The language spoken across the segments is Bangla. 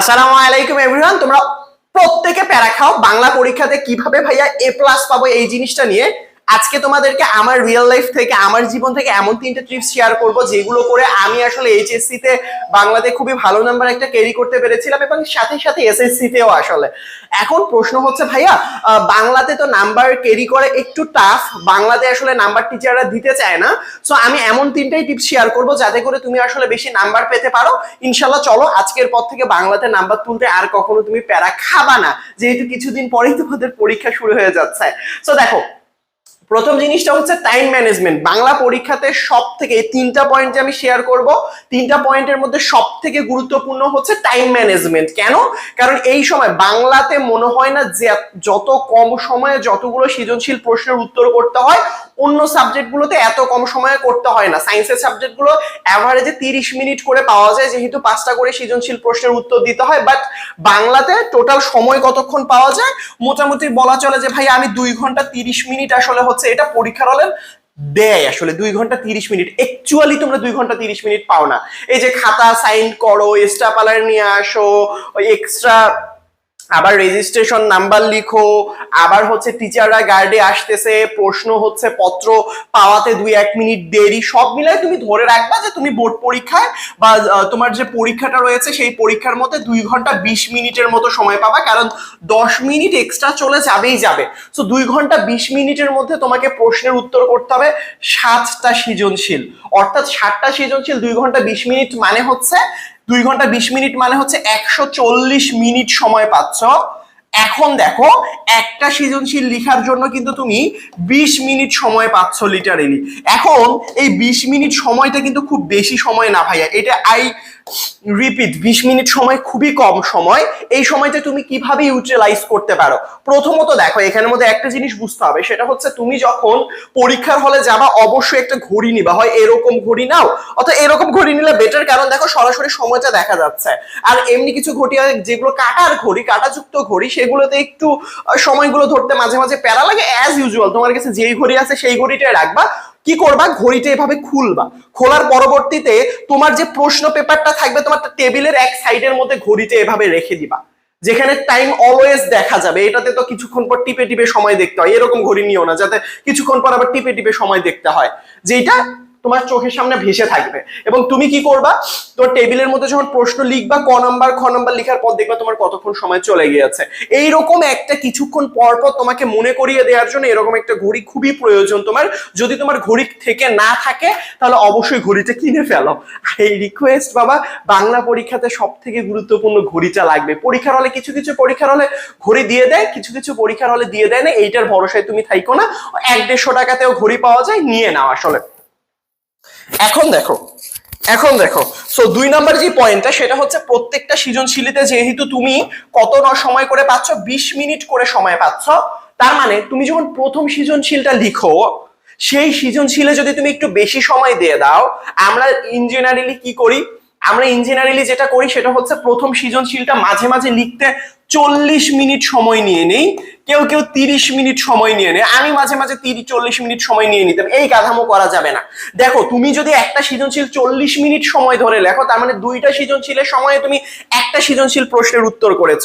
আসসালামু আলাইকুম এভরিওয়ান, তোমরা প্রত্যেকে প্যারা খাও। বাংলা পরীক্ষাতে কীভাবে ভাইয়া এ প্লাস পাবো এই জিনিসটা নিয়ে আজকে তোমাদেরকে আমার রিয়েল লাইফ থেকে, আমার জীবন থেকে এমন তিনটে ট্রিপস শেয়ার করব যেগুলো করে আমি আসলে এইচএসসি তে বাংলাতে খুবই ভালো নাম্বার একটা ক্যারি করতে পেরেছিলাম এবং সাথে সাথে এসএসসি তেও আসলে। এখন প্রশ্ন হচ্ছে, ভাইয়া বাংলাতে তো নাম্বার ক্যারি করে একটু টাফ বাংলাতে আসলে নাম্বার টিচাররা দিতে চায় না। সো আমি এমন তিনটাই টিপস শেয়ার করব যাতে করে তুমি আসলে বেশি নাম্বার পেতে পারো। ইনশাল্লাহ, চলো, আজকের পর থেকে বাংলাতে নাম্বার তুলতে আর কখনো তুমি প্যারা খাবা না, যেহেতু কিছুদিন পরেই তোমাদের পরীক্ষা শুরু হয়ে যাচ্ছে। সো দেখো প্রথম জিনিসটা হচ্ছে টাইম ম্যানেজমেন্ট বাংলা পরীক্ষাতে সব থেকে এই তিনটা পয়েন্ট যে আমি শেয়ার করব, তিনটা পয়েন্টের মধ্যে সব থেকে গুরুত্বপূর্ণ হচ্ছে টাইম ম্যানেজমেন্ট কেন? কারণ এই সময় বাংলাতে মনে হয় না যে যত কম সময়ে যতগুলো সৃজনশীল প্রশ্নের উত্তর করতে হয়, অন্য সাবজেক্টগুলোতে এত কম সময়ে করতে হয় না। সায়েন্সের সাবজেক্টগুলো অ্যাভারেজে তিরিশ মিনিট করে পাওয়া যায়, যেহেতু পাঁচটা করে সৃজনশীল প্রশ্নের উত্তর দিতে হয়। বাট বাংলাতে টোটাল সময় কতক্ষণ পাওয়া যায়? মোটামুটি বলা চলে যে ভাই আমি দুই ঘণ্টা তিরিশ মিনিট আসলে হচ্ছে এটা পরীক্ষার হলে দেয় আসলে দুই ঘণ্টা তিরিশ মিনিট। একচুয়ালি তোমরা দুই ঘণ্টা তিরিশ মিনিট পাও না। এই যে খাতা সাইন করো এক্সট্রা পালার নিয়ে আসো এক্সট্রা আবার রেজিস্ট্রেশন নাম্বার লিখো, আবার হচ্ছে টিচাররা গার্ডে আসতেছে, প্রশ্ন হচ্ছে পত্র পাওয়াতে দুই এক মিনিট দেরি, সব মিলাই তুমি ধরে রাখবা যে তুমি বোর্ড পরীক্ষায় বা তোমার যে পরীক্ষাটা রয়েছে সেই পরীক্ষার মধ্যে দুই ঘণ্টা বিশ মিনিটের মতো সময় পাবা, কারণ দশ মিনিট এক্সট্রা চলে যাবেই যাবে। সো দুই ঘণ্টা বিশ মিনিটের মধ্যে তোমাকে প্রশ্নের উত্তর করতে হবে সাতটা সৃজনশীল। অর্থাৎ সাতটা সৃজনশীল দুই ঘণ্টা বিশ মিনিট মানে হচ্ছে দুই ঘণ্টা বিশ মিনিট মানে হচ্ছে একশো চল্লিশ মিনিট সময় পাচ্ছ। এখন দেখো, একটা সৃজনশীল লিখার জন্য কিন্তু তুমি বিশ মিনিট সময় পাচ্ছ লিটারেলি এখন এই বিশ মিনিট সময়টা কিন্তু খুব বেশি সময় না ভাইয়া। এটা আই রিপিট বিশ মিনিট সময় খুবই কম সময়। এই সময়টা তুমি কীভাবে ইউটিলাইজ করতে পারো? প্রথমত দেখো, এখানের মধ্যে একটা জিনিস বুঝতে হবে, সেটা হচ্ছে তুমি যখন পরীক্ষার হলে যাবা, অবশ্যই একটা ঘড়ি নিবা। হয় এরকম ঘড়ি নাও, অথবা এরকম ঘড়ি নিলে বেটার কারণ দেখো সরাসরি সময়টা দেখা যাচ্ছে। আর এমনি কিছু ঘটি যেগুলো কাটার ঘড়ি, কাটাযুক্ত ঘড়ি সেগুলোতে একটু সময়গুলো ধরতে মাঝে মাঝে প্যারা লাগে অ্যাজ ইউজুয়াল তোমার কাছে যেই ঘড়ি আছে সেই ঘড়িটাই রাখবা। কি করবা? ঘড়িটা এভাবে খুলবা। খোলার পরবর্তীতে তোমার যে প্রশ্ন পেপারটা থাকবে, তোমার টেবিলের এক সাইডের মধ্যে ঘড়িটা এভাবে রেখে দিবা। যেখানে টাইম অলওয়েজ দেখা যাবে। এটাতে তো কিছুক্ষণ পর টিপে টিপে সময় দেখতে হয়। এরকম ঘড়ি নিও না, যাতে কিছুক্ষণ পর আবার টিপে টিপে সময় দেখতে হয়। যেটা তোমার চোখের সামনে ভেসে থাকবে। এবং তুমি কি করবা? তোর টেবিলের মধ্যে যখন প্রশ্ন লিখবা, ক নাম্বার, খ নাম্বার লিখার পর দেখবা তোমার কতক্ষণ সময় চলে গিয়েছে। এইরকম একটা কিছুক্ষণ পর পর তোমাকে মনে করিয়ে দেওয়ার জন্য এরকম একটা ঘড়ি খুবই প্রয়োজন তোমার। যদি তোমার ঘড়ি থেকে না থাকে, তাহলে অবশ্যই ঘড়িটা কিনে ফেলো। এই রিকোয়েস্ট বাবা, বাংলা পরীক্ষাতে সব থেকে গুরুত্বপূর্ণ ঘড়িটা লাগবে। পরীক্ষার হলে কিছু কিছু পরীক্ষার হলে ঘড়ি দিয়ে দেয়, কিছু কিছু পরীক্ষার হলে দিয়ে দেয় না, এইটার ভরসায় তুমি থাইকো না। এক দেড়শো টাকাতেও ঘড়ি পাওয়া যায়, নিয়ে নাও আসলে। এখন দেখো এখন দেখো। সো দুই নাম্বার যে পয়েন্টটা সেটা হচ্ছে প্রত্যেকটা সৃজনশীলিতে যেহেতু তুমি কত ন সময় করে পাচ্ছ, বিশ মিনিট করে সময় পাচ্ছ, তার মানে তুমি যখন প্রথম সৃজনশীলটা লিখো, সেই সৃজনশীলে যদি তুমি একটু বেশি সময় দিয়ে দাও, আমরা ইঞ্জিনিয়ারিংলি কি করি? আমরা ইঞ্জিনিয়ারিংলি যেটা করি, সেটা হচ্ছে প্রথম সৃজনশীলটা মাঝে মাঝে লিখতে চল্লিশ মিনিট সময় নিয়ে নেই, কেউ কেউ তিরিশ মিনিট সময় নিয়ে নেয়। আমি মাঝে মাঝে তিরিশ, চল্লিশ মিনিট সময় নিয়ে নিতাম, এই কাঠামো করা যাবে না। দেখো, তুমি যদি একটা সৃজনশীল চল্লিশ মিনিট সময় ধরে লেখো, তার মানে দুইটা সৃজনশীলের সময়ে তুমি একটা সৃজনশীল প্রশ্নের উত্তর করেছ।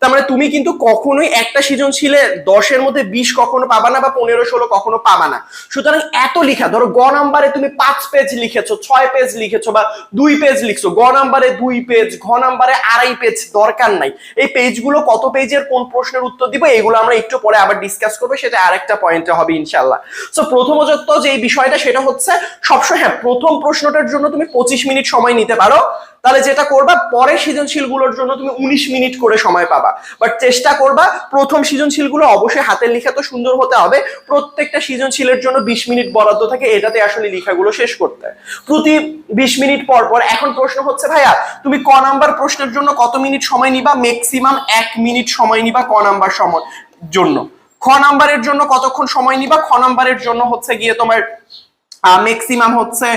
তার মানে তুমি কিন্তু কখনোই একটা সৃজনশীলে দশের মধ্যে বিশ কখনো পাবা না বা পনেরো, ষোলো কখনো পাবা না। সুতরাং এত লিখা, ধরো গ নাম্বারে তুমি পাঁচ পেজ লিখেছো, ছয় পেজ লিখেছো বা দুই পেজ লিখছো, গ নাম্বারে দুই পেজ ঘ নাম্বারে আড়াই পেজ দরকার নাই। এই পেজগুলো কত পেজের, কোন প্রশ্নের উত্তর দিব, এগুলো আমরা একটু পরে আবার ডিসকাস করব, সেটা আরেকটা পয়েন্টে হবে ইনশাল্লাহ সো প্রথমত যে এই বিষয়টা, সেটা হচ্ছে সবসময় হ্যাঁ প্রথম প্রশ্নটার জন্য তুমি পঁচিশ মিনিট সময় নিতে পারো। তাহলে যেটা করবা পরে সৃজনশীলগুলোর জন্য তুমি উনিশ মিনিট করে সময় পাবা। বাট চেষ্টা করবা, প্রথম সৃজনশীলগুলো অবশ্যই হাতের লেখা তো সুন্দর হতে হবে। প্রত্যেকটা সৃজনশীলের জন্য বিশ মিনিট বরাদ্দ থাকে, এটাতে আসলে লেখাগুলো শেষ করতে। প্রতি বিশ মিনিট পর পর, এখন প্রশ্ন হচ্ছে, ভাইয়া, তুমি ক নাম্বার প্রশ্নের জন্য কত মিনিট সময় নিবা? ম্যাক্সিমাম এক মিনিট সময় নিবা ক নাম্বার সময় জন্য। খ নাম্বারের জন্য কতক্ষণ সময় নিবা? খ নাম্বারের জন্য হচ্ছে গিয়ে তোমার ম্যাক্সিমাম হচ্ছে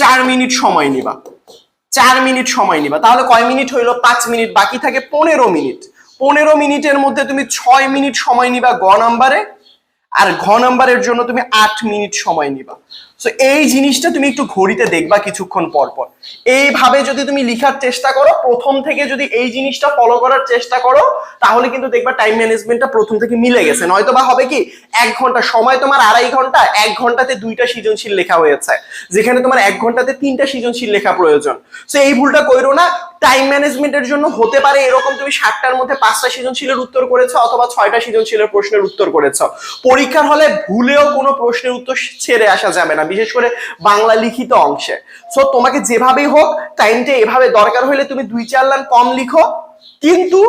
চার মিনিট সময় নিবা। চার মিনিট সময় নিবা। তাহলে কয় মিনিট হইল? পাঁচ মিনিট। বাকি থাকে পনেরো মিনিট। পনেরো মিনিটের মধ্যে তুমি ছয় মিনিট সময় নিবা গ নাম্বারে। আর ঘ নাম্বারের জন্য তুমি আট মিনিট সময় নিবা। সো এই জিনিসটা তুমি একটু ঘড়িতে দেখবা কিছুক্ষণ পর পর। এইভাবে যদি তুমি লিখার চেষ্টা করো, প্রথম থেকে যদি এই জিনিসটা ফলো করার চেষ্টা করো, তাহলে কিন্তু দেখবা টাইম ম্যানেজমেন্টটা প্রথম থেকে মিলে গেছে। নয়তো বা হবে কি, এক ঘণ্টা সময় তোমার আড়াই ঘণ্টা, এক ঘন্টাতে দুইটা সৃজনশীল লেখা হয়েছে। যেখানে তোমার এক ঘন্টাতে তিনটা সৃজনশীল লেখা প্রয়োজন। তো এই ভুলটা কইরো না। টাইম ম্যানেজমেন্টের জন্য হতে পারে এরকম তুমি সাতটার মধ্যে পাঁচটা সৃজনশীলের উত্তর করেছ অথবা ছয়টা সৃজনশীলের প্রশ্নের উত্তর করেছ। পরীক্ষার হলে ভুলেও কোনো প্রশ্নের উত্তর ছেড়ে আসা যাবে না। বিশেষ করে বাংলা লিখিত অংশে। সো তোমাকে যেভাবেই হোক টাইমটা এভাবে দরকার হলে তুমি দুই চার লাইন কম লিখো, কিন্তু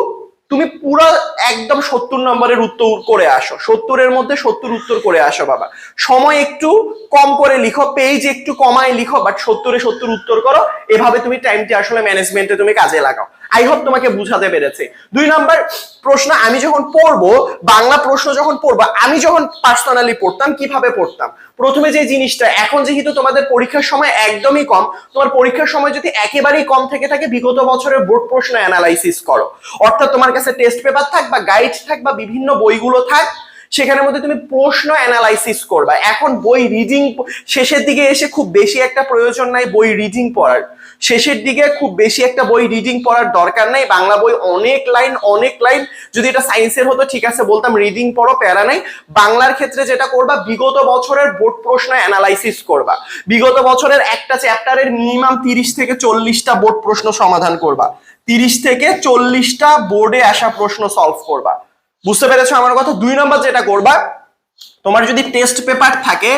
তুমি পুরো একদম সত্তর নম্বরের উত্তর করে আসো। সত্তরের মধ্যে সত্তর উত্তর করে আসো, বাবা। সময় একটু কম করে লিখো পেজ একটু কমায় লিখো বাট সত্তরে সত্তর উত্তর করো। এভাবে তুমি টাইমটি আসলে ম্যানেজমেন্টে তুমি কাজে লাগাও। আই হোপ তোমাকে বুঝাতে পেরেছি। দুই নাম্বার প্রশ্ন, আমি যখন পড়ব, বাংলা প্রশ্ন যখন পড়ব, আমি যখন পার্সোনালি পড়তাম, কীভাবে পড়তাম? প্রথমে যে জিনিসটা, এখন যেহেতু তোমাদের পরীক্ষার সময় একদমই কম, তোমার পরীক্ষার সময় যদি একেবারেই কম থেকে থাকে, বিগত বছরের বোর্ড প্রশ্ন অ্যানালাইসিস করো। অর্থাৎ তোমার কাছে টেস্ট পেপার থাক বা গাইড থাক বা বিভিন্ন বইগুলো থাক, সেখানের মধ্যে তুমি প্রশ্ন অ্যানালাইসিস করবা। এখন বই রিডিং শেষের দিকে এসে খুব বেশি একটা প্রয়োজন নাই বই রিডিং পড়ার। শেষের দিকে খুব বেশি একটা বই রিডিং পড়ার দরকার নেই। বাংলা বই অনেক লাইন অনেক লাইন যদি এটা সায়েন্সের হতো, ঠিক আছে, বলতাম রিডিং পড়ো, প্যারা নাই। বাংলার ক্ষেত্রে যেটা করবা, বিগত বছরের বোর্ড প্রশ্ন অ্যানালাইসিস করবা। বিগত বছরের একটা চ্যাপ্টারের মিনিমাম তিরিশ থেকে চল্লিশটা বোর্ড প্রশ্ন সমাধান করবা। তিরিশ থেকে চল্লিশটা বোর্ডে আসা প্রশ্ন সলভ করবা। বুঝতে পেরেছ আমার কথা? দুই নম্বর যেটা করবা, তোমার যদি টেস্ট পেপার থাকে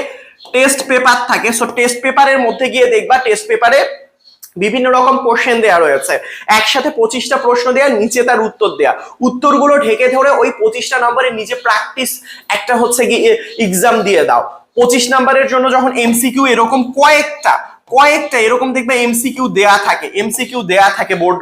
টেস্ট পেপার থাকে সো টেস্ট পেপারের মধ্যে গিয়ে দেখবা টেস্ট পেপারে বিভিন্ন রকম কোশ্চেন দেওয়া রয়েছে। একসাথে পঁচিশটা প্রশ্ন দেওয়া নিচে তার উত্তর দেওয়া উত্তরগুলো ঢেকে ধরে ওই পঁচিশটা নম্বরে নিজে প্র্যাকটিস একটা হচ্ছে গিয়ে এক্সাম দিয়ে দাও। পঁচিশ নাম্বারের জন্য যখন এমসিকিউ এরকম কয়েকটা কয়েকটা এরকম দেখবে এমসিকিউ দেয়া থাকে এমসিকিউ দেয়া থাকে বোর্ড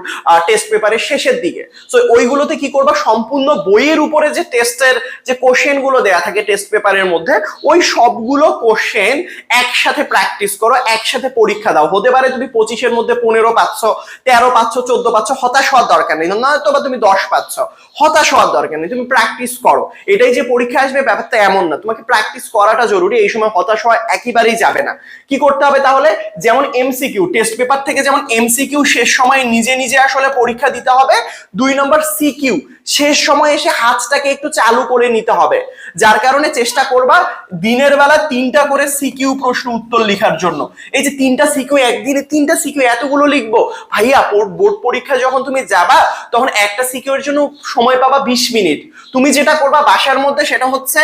টেস্ট পেপারের শেষের দিকে। সো ওইগুলোতে কি করবা? সম্পূর্ণ বইয়ের উপরে যে টেস্টের যে কোশ্চেনগুলো দেয়া থাকে টেস্ট পেপারের মধ্যে, ওই সবগুলো কোশ্চেন একসাথে প্র্যাকটিস করো, একসাথে পরীক্ষা দাও। হতে পারে তুমি পঁচিশের মধ্যে পনেরো পাচ্ছ, তেরো পাচ্ছ, চোদ্দ পাচ্ছ, হতাশ হওয়ার দরকার নেই। নয়তো বা তুমি দশ পাচ্ছ, হতাশ হওয়ার দরকার নেই। তুমি প্র্যাকটিস করো। এটাই যে পরীক্ষা আসবে, ব্যাপারটা এমন না। তোমাকে প্র্যাকটিস করাটা জরুরি। এই সময় হতাশ হওয়া একেবারেই যাবে না। কি করতে হবে তাহলে? যেমন এমসিকিউ টেস্ট পেপার থেকে যেমন এমসিকিউ শেষ সময় নিজে নিজে আসলে পরীক্ষা দিতে হবে, দুই নম্বর সিকিউ শেষ সময় এসে হাতটাকে একটু চালু করে নিতে হবে। যার কারণে চেষ্টা করবা দিনের বেলা তিনটা করে সিকিউ প্রশ্ন উত্তর লেখার জন্য। এই যে তিনটা সিকিউ একদিনে তিনটা সিকিউ এতগুলো লিখব, ভাইয়া বোর্ড পরীক্ষা যখন তুমি যাবা, তখন একটা সিকিউ এর জন্য সময় পাবা বিশ মিনিট। তুমি যেটা করবা বাসার মধ্যে সেটা হচ্ছে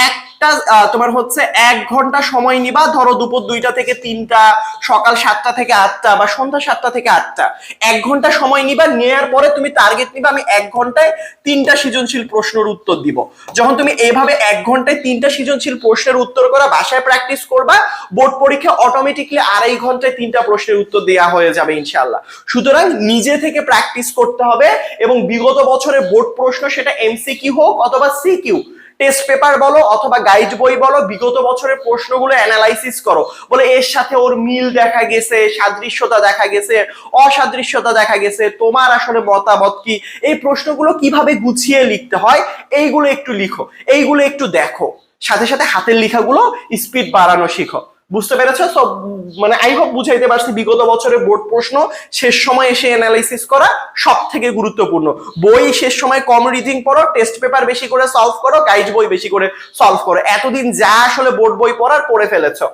একটা তোমার হচ্ছে এক ঘণ্টা সময় নিবা। ধরো দুপুর দুইটা থেকে তিনটা, সকাল সাতটা থেকে আটটা বা সন্ধ্যা সাতটা থেকে আটটা। এক ঘণ্টা সময় নিবা, নেয়ার পরে তুমি টার্গেট নিবা, আমি এক ঘন্টায় তিনটা সৃজনশীল প্রশ্নের উত্তর দিব। যখন তুমি এইভাবে এক ঘন্টায় তিনটা সৃজনশীল প্রশ্নের উত্তর করা, বাসায় প্র্যাকটিস করবা বোর্ড পরীক্ষা অটোমেটিকলি আড়াই ঘন্টায় তিনটা প্রশ্নের উত্তর দেওয়া হয়ে যাবে ইনশাল্লাহ সুতরাং নিজে থেকে প্র্যাকটিস করতে হবে এবং বিগত বছরের বোর্ড প্রশ্ন সেটা এমসি এমসিকিউ হোক অথবা সিকিউ টেস্ট পেপার বলো অথবা গাইড বই বলো, বিগত বছরের প্রশ্নগুলো অ্যানালাইসিস করো। বলে এর সাথে ওর মিল দেখা গেছে, সাদৃশ্যতা দেখা গেছে, অসাদৃশ্যতা দেখা গেছে, তোমার আসলে মতামত কি? এই প্রশ্নগুলো কীভাবে গুছিয়ে লিখতে হয়, এইগুলো একটু লিখো, এইগুলো একটু দেখো। সাথে সাথে হাতের লেখাগুলো স্পিড বাড়ানো শিখো। বুঝতে পেরেছ? সব মানে আই হোপ বুঝাইতে পারছি বিগত বছরের বোর্ড প্রশ্ন। শেষ সময় এসে অ্যানালাইসিস করা সব থেকে গুরুত্বপূর্ণ। বই শেষ সময় কম রিডিং পড়ো টেস্ট পেপার বেশি করে সলভ করো গাইড বই বেশি করে সলভ করো। এতদিন যা আসলে বোর্ড বই পড়ার পড়ে ফেলেছো।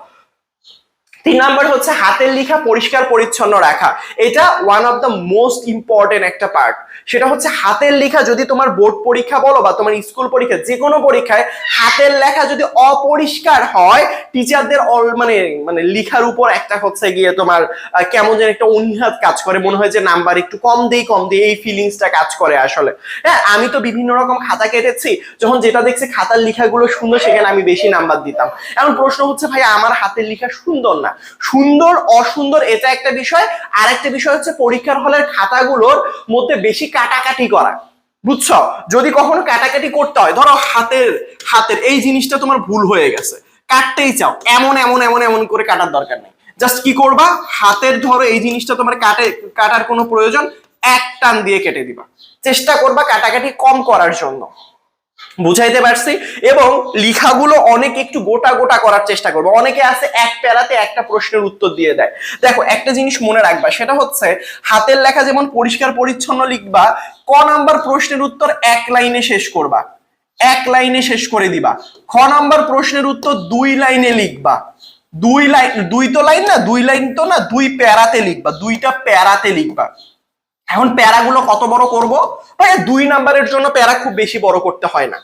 তিন নাম্বার হচ্ছে হাতের লেখা, পরিষ্কার, পরিচ্ছন্ন রাখা। এটা one of the most important একটা পার্ট সেটা হচ্ছে হাতের লেখা যদি তোমার বোর্ড পরীক্ষা বলো বা তোমার স্কুল পরীক্ষা যে কোনো পরীক্ষায় হাতের লেখা যদি অপরিষ্কার হয় টিচারদের অল মানে মানে লেখার উপর একটা হচ্ছে গিয়ে তোমার কেমন যেন একটা অনীহাত কাজ করে। মনে হয় যে নাম্বার একটু কম দেই কম দেই, এই ফিলিংসটা কাজ করে আসলে। হ্যাঁ আমি তো বিভিন্ন রকম খাতা কেটেছি। যখন যেটা দেখছি খাতার লেখাগুলো সুন্দর, সেখানে আমি বেশি নাম্বার দিতাম। এখন প্রশ্ন হচ্ছে ভাই আমার হাতের লেখা সুন্দর না। সুন্দর, অসুন্দর, এটা একটা বিষয়। আর একটা বিষয় হচ্ছে পরীক্ষার হলের খাতাগুলোর মধ্যে বেশি কাটাকাটি করা। বুঝছ? যদি কখনো কাটাকাটি করতে হয়, ধরো হাতের হাতের, এই জিনিসটা তোমার ভুল হয়ে গেছে। কাটতেই চাও। এমন এমন এমন এমন করে কাটার দরকার নেই। জাস্ট কি করবা? হাতের ধরো এই জিনিসটা তোমার কাটে, কাটার কোনো প্রয়োজন, এক টান দিয়ে কেটে দিবা। চেষ্টা করবা কাটাকাটি কম করার জন্য। বুঝাইতে পারছি? এবং লিখাগুলো অনেক একটু গোটা গোটা করার চেষ্টা করব। অনেকে আছে এক প্যারাতে একটা প্রশ্নের উত্তর দিয়ে দেয়। দেখো, একটা জিনিস মনে রাখবা, সেটা হচ্ছে হাতের লেখা যেমন পরিষ্কার, পরিচ্ছন্ন লিখবা, ক নাম্বার প্রশ্নের উত্তর এক লাইনে শেষ করবা। এক লাইনে শেষ করে দিবা। খ নাম্বার প্রশ্নের উত্তর দুই লাইনে লিখবা। দুই লাইন দুই তো লাইন না, দুই লাইন তো না, দুই প্যারাতে লিখবা, দুইটা প্যারাতে লিখবা। এখন প্যারাগুলো কত বড় করব? ভাই, দুই নাম্বারের জন্য প্যারা খুব বেশি বড় করতে হয় না।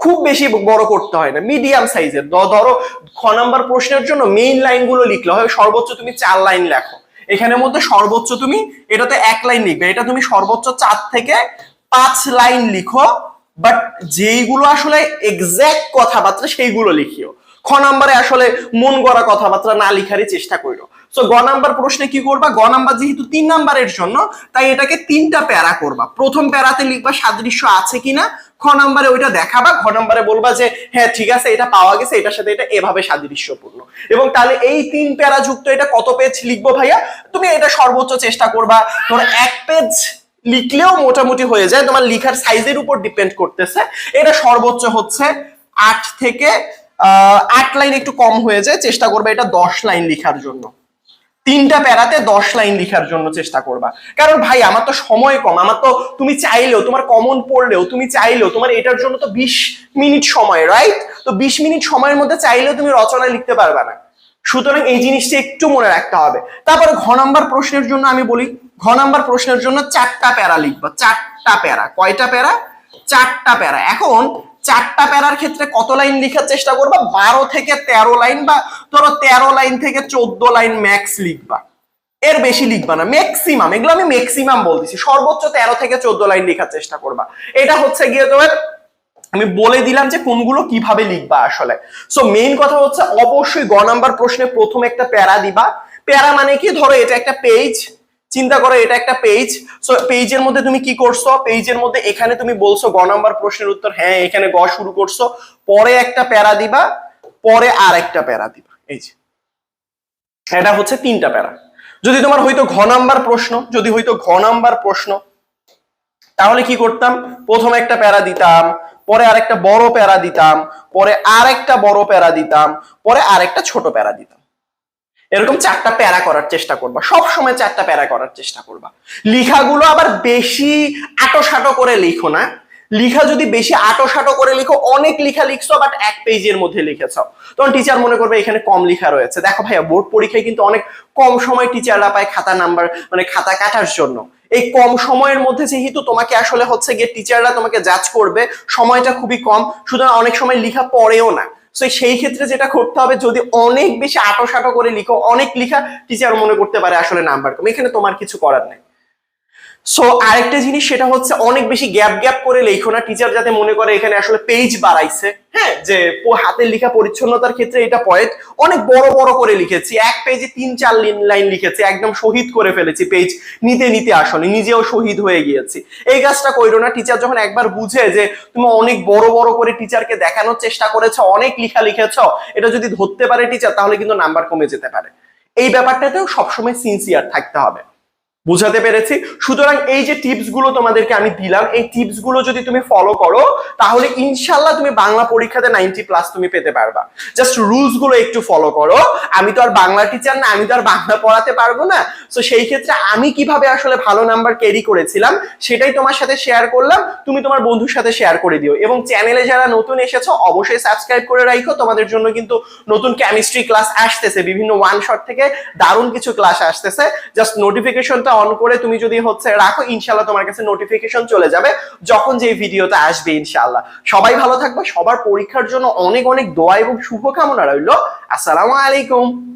খুব বেশি বড় করতে হয় না। মিডিয়াম সাইজের। ধরো, খ নাম্বার প্রশ্নের জন্য মেইন লাইনগুলো লিখলে হয়, সর্বোচ্চ তুমি চার লাইন লেখো। এখানের মধ্যে সর্বোচ্চ তুমি, এটাতে এক লাইন লিখবে। এটা তুমি সর্বোচ্চ চার থেকে পাঁচ লাইন লিখো বাট যেইগুলো আসলে এক্সাক্ট কথাবার্তা সেইগুলো লিখিও। খ নাম্বারে আসলে মন গড়া কথাবার্তা না লিখারই চেষ্টা করো সো গ নাম্বার প্রশ্নে কি করবা? গ নাম্বার যেহেতু তিন নাম্বারের জন্য, তাই এটাকে তিনটা প্যারা করবা। প্রথম প্যারাতে লিখবা সাদৃশ্য আছে কিনা, খ নাম্বারে ওইটা দেখাবা ঘ নাম্বারে বলবা যে হ্যাঁ ঠিক আছে, এটা পাওয়া গেছে, এটার সাথে এটা এভাবে সাদৃশ্যপূর্ণ। এবং তাহলে এই তিন প্যারা যুক্ত এটা কত পেজ লিখব ভাইয়া? তুমি এটা সর্বোচ্চ চেষ্টা করবা। ধরো এক পেজ লিখলেও মোটামুটি হয়ে যায়, তোমার লিখার সাইজের উপর ডিপেন্ড করতেছে। এটা সর্বোচ্চ হচ্ছে আট থেকে আট লাইন একটু কম হয়ে যায়, চেষ্টা করবে এটা দশ লাইন লিখার জন্য। তিনটা প্যারাতে দশ লাইন লিখার জন্য চেষ্টা করবা। কারণ ভাই, আমার তো সময় কম, আমার তো তুমি চাইলেও, তোমার কমন পড়লেও, তুমি চাইলেও, তোমার এটার জন্য তো বিশ মিনিট সময় রাইট তো বিশ মিনিট সময়ের মধ্যে চাইলেও তুমি রচনা লিখতে পারবে না। সুতরাং এই জিনিসটা একটু মনে রাখতে হবে। তারপর ঘ নাম্বার প্রশ্নের জন্য আমি বলি, ঘ নাম্বার প্রশ্নের জন্য চারটা প্যারা লিখবা। চারটা প্যারা। কয়টা প্যারা? চারটা প্যারা। এখন চারটা প্যারার ক্ষেত্রে কত লাইন লিখার চেষ্টা করবা? বারো থেকে তেরো লাইন বা ধরো তেরো লাইন থেকে চোদ্দ লাইন ম্যাক্স লিখবা। এর বেশি লিখবা না ম্যাক্সিমাম এগুলো আমি ম্যাক্সিমাম বলতেছি। সর্বোচ্চ তেরো থেকে চোদ্দ লাইন লেখার চেষ্টা করবা। এটা হচ্ছে গিয়ে তোমার, আমি বলে দিলাম যে কোনগুলো কীভাবে লিখবা আসলে। সো মেইন কথা হচ্ছে অবশ্যই গ নাম্বার প্রশ্নে প্রথম একটা প্যারা দিবা। প্যারা মানে কি? ধরো এটা একটা পেজ চিন্তা করো, এটা একটা পেজ সো পেজের মধ্যে তুমি কি করছ? পেজের মধ্যে এখানে তুমি বলছো গ নাম্বার প্রশ্নের উত্তর। হ্যাঁ এখানে গ শুরু করছ। পরে একটা প্যারা দিবা, পরে আর একটা প্যারা দিবা। এই যে। এটা হচ্ছে তিনটা প্যারা। যদি তোমার হয়তো ঘ নাম্বার প্রশ্ন, যদি হয়তো ঘ নাম্বার প্রশ্ন, তাহলে কি করতাম? প্রথম একটা প্যারা দিতাম, পরে আরেকটা বড় প্যারা দিতাম, পরে আরেকটা বড় প্যারা দিতাম, পরে আরেকটা ছোট প্যারা দিতাম। এরকম চারটা প্যারা করার চেষ্টা করবা। সব সময় চারটা প্যারা করার চেষ্টা করবা। লিখাগুলো আবার বেশি আটো সাটো করে লিখো না। লিখা যদি বেশি আটো সাটো করে লিখো, অনেক লিখা লিখছো বাট এক পেজের মধ্যে লিখেছ। তখন টিচার মনে করবে এখানে কম লিখা রয়েছে। দেখো ভাইয়া, বোর্ড পরীক্ষায় কিন্তু অনেক কম সময় টিচাররা পায় খাতা নাম্বার মানে খাতা কাটার জন্য। এই কম সময়ের মধ্যে যেহেতু তোমাকে আসলে হচ্ছে গিয়ে টিচাররা তোমাকে জাজ করবে, সময়টা খুবই কম। সুতরাং অনেক সময় লিখা পড়েও না। তো সেই ক্ষেত্রে যেটা করতে হবে, যদি অনেক বেশি আটো সাটো করে লিখো, অনেক লিখা টিচার মনে করতে পারে আসলে নাম্বার কম। এখানে তোমার কিছু করার নেই। সো আরেকটা জিনিস, সেটা হচ্ছে অনেক বেশি গ্যাপ গ্যাপ করে লেখো না। টিচার যাতে মনে করে এখানে আসলে পেজ বাড়াইছে। হ্যাঁ যে হাতের লেখা পরিচ্ছন্নতার ক্ষেত্রে এটা পয়েন্ট অনেক বড় বড় করে লিখেছি। এক পেজে তিন চার লাইন লিখেছি, একদম শহীদ করে ফেলেছি পেজ নিতে নিতে আসলে নিজেও শহীদ হয়ে গিয়েছি। এই কাজটা কইরো না। টিচার যখন একবার বুঝে যে তুমি অনেক বড় বড় করে টিচারকে দেখানোর চেষ্টা করেছ, অনেক লিখা লিখেছ, এটা যদি ধরতে পারে টিচার তাহলে কিন্তু নাম্বার কমে যেতে পারে। এই ব্যাপারটাতেও সবসময় সিনসিয়ার থাকতে হবে। বুঝাতে পেরেছি। সুতরাং এই যে টিপসগুলো তোমাদেরকে আমি দিলাম, এই টিপসগুলো যদি তুমি ফলো করো, তাহলে ইনশাল্লাহ তুমি বাংলা পরীক্ষাতে নাইনটি প্লাস তুমি পেতে পারবা। জাস্ট রুলসগুলো একটু ফলো করো। আমি তো আর বাংলা টিচার না, আমি তো আর বাংলা পড়াতে পারব না। তো সেই ক্ষেত্রে আমি কীভাবে আসলে ভালো নাম্বার ক্যারি করেছিলাম, সেটাই তোমার সাথে শেয়ার করলাম। তুমি তোমার বন্ধুর সাথে শেয়ার করে দিও। এবং চ্যানেলে যারা নতুন এসেছ, অবশ্যই সাবস্ক্রাইব করে রাখো তোমাদের জন্য কিন্তু নতুন কেমিস্ট্রি ক্লাস আসতেছে। বিভিন্ন ওয়ান শট থেকে দারুণ কিছু ক্লাস আসতেছে। জাস্ট নোটিফিকেশনটা অন করে তুমি যদি হচ্ছে রাখো ইনশাল্লাহ তোমার কাছে নোটিফিকেশন চলে যাবে যখন যে ভিডিওটা আসবে ইনশাল্লাহ সবাই ভালো থাকবে, সবার পরীক্ষার জন্য অনেক অনেক দোয়া এবং শুভকামনা রইল। আসসালামু আলাইকুম।